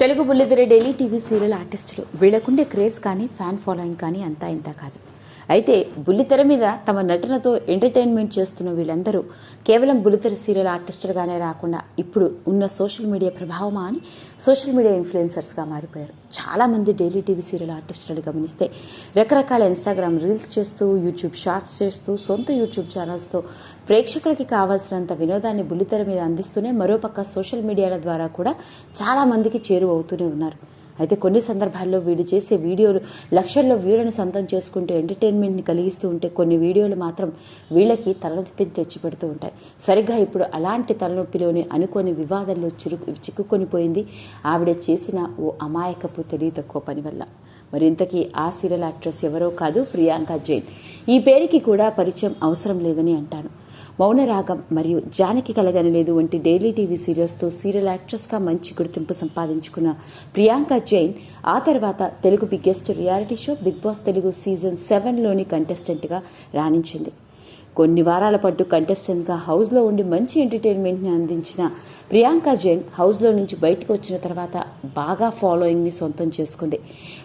తెలుగు బుల్లిదిరే daily TV serial ఆర్టిస్టులు వీళ్ళకుండే క్రేజ్ కానీ ఫ్యాన్ ఫాలోయింగ్ కానీ అంతా ఇంత కాదు. అయితే బుల్లితెర మీద తమ నటనతో ఎంటర్టైన్మెంట్ చేస్తున్న వీళ్ళందరూ కేవలం బుల్లితెర సీరియల్ ఆర్టిస్టులుగానే రాకుండా ఇప్పుడు ఉన్న సోషల్ మీడియా ప్రభావమా అని సోషల్ మీడియా ఇన్ఫ్లుయెన్సర్స్గా మారిపోయారు. చాలామంది డైలీ టీవీ సీరియల్ ఆర్టిస్టులు గమనిస్తే రకరకాల ఇన్స్టాగ్రామ్ రీల్స్ చేస్తూ యూట్యూబ్ షార్ట్స్ చేస్తూ సొంత యూట్యూబ్ ఛానల్స్తో ప్రేక్షకులకి కావాల్సినంత వినోదాన్ని బుల్లితెర మీద అందిస్తూనే మరోపక్క సోషల్ మీడియాల ద్వారా కూడా చాలామందికి చేరువవుతూనే ఉన్నారు. అయితే కొన్ని సందర్భాల్లో వీడు చేసే వీడియోలు లక్షల్లో వ్యూలను సొంతం చేసుకుంటూ ఎంటర్టైన్మెంట్ని కలిగిస్తూ ఉంటే కొన్ని వీడియోలు మాత్రం వీళ్ళకి తలనొప్పిని తెచ్చిపెడుతూ ఉంటాయి. సరిగ్గా ఇప్పుడు అలాంటి తలనొప్పిలోని అనుకోని వివాదంలో చిరుకు చిక్కుకొని పోయింది ఆవిడ చేసిన ఓ అమాయకపు తెలివి తక్కువ పని వల్ల. మరి ఇంతకీ ఆ సీరియల్ యాక్ట్రెస్ ఎవరో కాదు ప్రియాంక జైన్. ఈ పేరుకి కూడా పరిచయం అవసరం లేదని అంటాను. మౌనరాగం మరియు జానకి కలగనలేదు వంటి డైలీ టీవీ సీరియల్స్తో సీరియల్ యాక్ట్రెస్గా మంచి గుర్తింపు సంపాదించుకున్న ప్రియాంక జైన్ ఆ తర్వాత Telugu biggest reality show big boss Telugu season సెవెన్లోని కంటెస్టెంట్గా రాణించింది. కొన్ని వారాల పాటు కంటెస్టెంట్గా హౌస్లో ఉండి మంచి ఎంటర్టైన్మెంట్ని అందించిన ప్రియాంక జైన్ హౌస్లో నుంచి బయటకు వచ్చిన తర్వాత బాగా ఫాలోయింగ్ని సొంతం చేసుకుంది.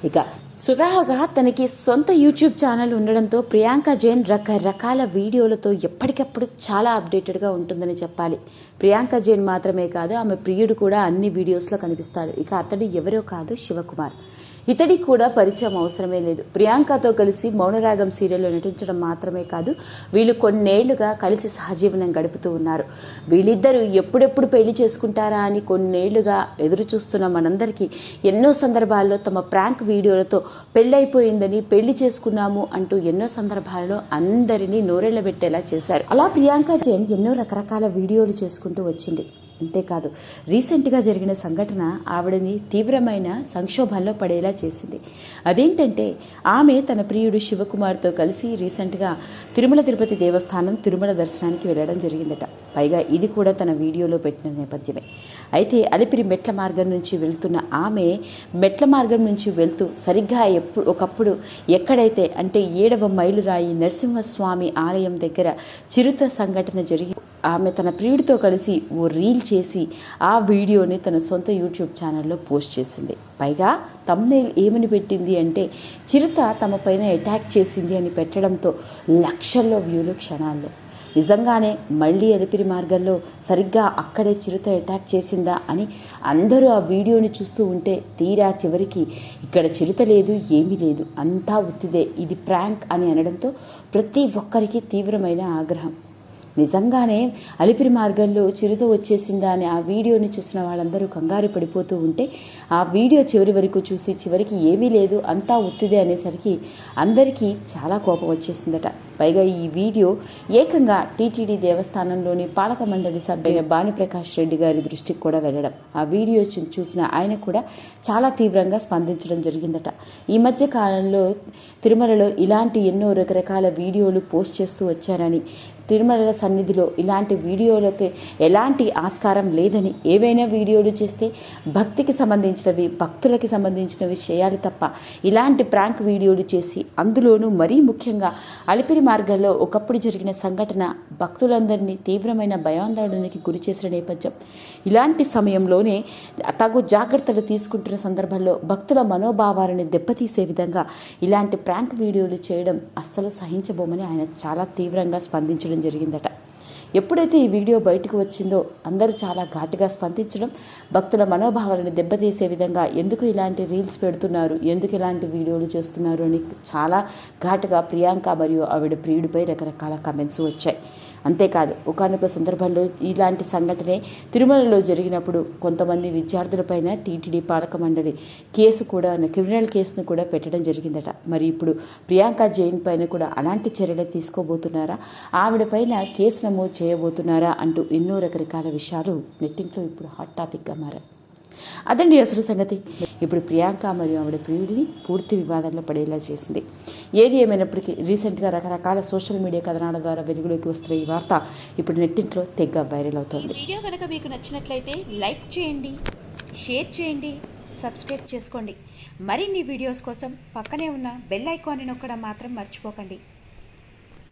ఇక సురాహగా తనకి సొంత యూట్యూబ్ ఛానల్ ఉండడంతో ప్రియాంక జైన్ రకరకాల వీడియోలతో ఎప్పటికప్పుడు చాలా అప్డేటెడ్గా ఉంటుందని చెప్పాలి. ప్రియాంక జైన్ మాత్రమే కాదు ఆమె ప్రియుడు కూడా అన్ని వీడియోస్లో కనిపిస్తాడు. ఇక అతడు ఎవరో కాదు శివకుమార్. ఇతడికి కూడా పరిచయం అవసరమే లేదు. ప్రియాంకతో కలిసి మౌనరాగం సీరియల్లో నటించడం మాత్రమే కాదు వీళ్ళు కొన్నేళ్ళుగా కలిసి సహజీవనం గడుపుతూ ఉన్నారు. వీళ్ళిద్దరూ ఎప్పుడెప్పుడు పెళ్ళి చేసుకుంటారా అని కొన్నేళ్ళుగా ఎదురు చూస్తున్న మనందరికీ ఎన్నో సందర్భాల్లో తమ ప్రాంక్ వీడియోలతో పెళ్ళైపోయిందని పెళ్ళి చేసుకున్నాము అంటూ ఎన్నో సందర్భాల్లో అందరినీ నోరెళ్ళబెట్టేలా చేశారు. అలా ప్రియాంక జైన్ ఎన్నో రకరకాల వీడియోలు చేసుకుంటూ వచ్చింది. అంతేకాదు రీసెంట్గా జరిగిన సంఘటన ఆవిడని తీవ్రమైన సంక్షోభంలో పడేలా చేసింది. అదేంటంటే ఆమె తన ప్రియుడు శివకుమార్తో కలిసి రీసెంట్గా తిరుమల తిరుపతి దేవస్థానం తిరుమల దర్శనానికి వెళ్ళడం జరిగిందట. పైగా ఇది కూడా తన వీడియోలో పెట్టిన నేపథ్యమే. అయితే అలిపిరి మెట్ల మార్గం నుంచి వెళ్తున్న ఆమె మెట్ల మార్గం నుంచి వెళ్తూ సరిగ్గా ఎప్పుడు ఒకప్పుడు ఎక్కడైతే అంటే ఏడవ మైలురాయి నరసింహస్వామి ఆలయం దగ్గర చిరుత సంఘటన జరిగి ఆమె తన ప్రియుడితో కలిసి ఓ రీల్ చేసి ఆ వీడియోని తన సొంత యూట్యూబ్ ఛానల్లో పోస్ట్ చేసింది. పైగా తమ్నేల్ ఏమని పెట్టింది అంటే చిరుత తమ పైన అటాక్ చేసింది అని పెట్టడంతో లక్షల్లో వ్యూలు క్షణాల్లో. నిజంగానే మళ్ళీ అలిపిరి మార్గంలో సరిగ్గా అక్కడే చిరుత అటాక్ చేసిందా అని అందరూ ఆ వీడియోని చూస్తూ ఉంటే తీరా చివరికి ఇక్కడ చిరుత లేదు ఏమీ లేదు అంతా ఉత్తిదే ఇది ప్రాంక్ అని అనడంతో ప్రతి ఒక్కరికి తీవ్రమైన ఆగ్రహం. నిజంగానే అలిపిరి మార్గంలో చిరుత వచ్చేసిందా అని ఆ వీడియోని చూసిన వాళ్ళందరూ కంగారు పడిపోతూ ఉంటే ఆ వీడియో చివరి వరకు చూసి చివరికి ఏమీ లేదు అంతా ఉత్తిదే అనేసరికి అందరికీ చాలా కోపం వచ్చేసిందట. పైగా ఈ వీడియో ఏకంగా టీటీడీ దేవస్థానంలోని పాలక మండలి సభ్యుల భానుప్రకాష్ రెడ్డి గారి దృష్టికి కూడా వెళ్ళడం. ఆ వీడియో చూ- చూసిన ఆయన కూడా చాలా తీవ్రంగా స్పందించడం జరిగిందట. ఈ మధ్య కాలంలో తిరుమలలో ఇలాంటి ఎన్నో రకరకాల వీడియోలు పోస్ట్ చేస్తూ వచ్చారని తిరుమల సన్నిధిలో ఇలాంటి వీడియోలకి ఎలాంటి ఆస్కారం లేదని ఏవైనా వీడియోలు చేస్తే భక్తికి సంబంధించినవి భక్తులకి సంబంధించినవి చేయాలి తప్ప ఇలాంటి ప్రాంక్ వీడియోలు చేసి అందులోనూ మరీ ముఖ్యంగా అలిపిరి మార్గాల్లో ఒకప్పుడు జరిగిన సంఘటన భక్తులందరినీ తీవ్రమైన భయాందోళనకి గురి చేసిన నేపథ్యం. ఇలాంటి సమయంలోనే తగు జాగ్రత్తలు తీసుకుంటున్న సందర్భంలో భక్తుల మనోభావాలను దెబ్బతీసే విధంగా ఇలాంటి ప్రాంక్ వీడియోలు చేయడం అస్సలు సహించబోమని ఆయన చాలా తీవ్రంగా స్పందించడం జరిగిందట. ఎప్పుడైతే ఈ వీడియో బయటకు వచ్చిందో అందరూ చాలా ఘాటుగా స్పందించడం భక్తుల మనోభావాలను దెబ్బతీసే విధంగా ఎందుకు ఇలాంటి రీల్స్ పెడుతున్నారు ఎందుకు ఇలాంటి వీడియోలు చేస్తున్నారు అని చాలా ఘాటుగా ప్రియాంక మరియు ఆవిడ ప్రియుడిపై రకరకాల కమెంట్స్ వచ్చాయి. అంతేకాదు ఒకనొక సందర్భంలో ఇలాంటి సంఘటనే తిరుమలలో జరిగినప్పుడు కొంతమంది విద్యార్థులపైన టీటీడీ పాలక మండలి కేసు కూడా క్రిమినల్ కేసును కూడా పెట్టడం జరిగిందట. మరి ఇప్పుడు ప్రియాంక జైన్ పైన కూడా అలాంటి చర్యలు తీసుకోబోతున్నారా? ఆవిడ పైన కేసు నమోదు చేయబోతున్నారా అంటూ ఎన్నో రకరకాల విషయాలు నెట్టింట్లో ఇప్పుడు హాట్ టాపిక్గా మారాయి. అదండి అసలు సంగతి. ఇప్పుడు ప్రియాంక మరియు ఆవిడ ప్రియుడిని పూర్తి వివాదంలో పడేలా చేసింది. ఏది ఏమైనప్పటికీ రీసెంట్గా రకరకాల సోషల్ మీడియా కథనాల ద్వారా వెలుగులోకి వస్తున్న ఈ వార్త ఇప్పుడు నెట్టింట్లో తెగ్గ వైరల్ అవుతుంది. అవుతోంది వీడియో కనుక మీకు నచ్చినట్లయితే లైక్ చేయండి షేర్ చేయండి సబ్స్క్రైబ్ చేసుకోండి. మరిన్ని వీడియోస్ కోసం పక్కనే ఉన్న బెల్ ఐకాన్ని నొక్కడం మాత్రం మర్చిపోకండి.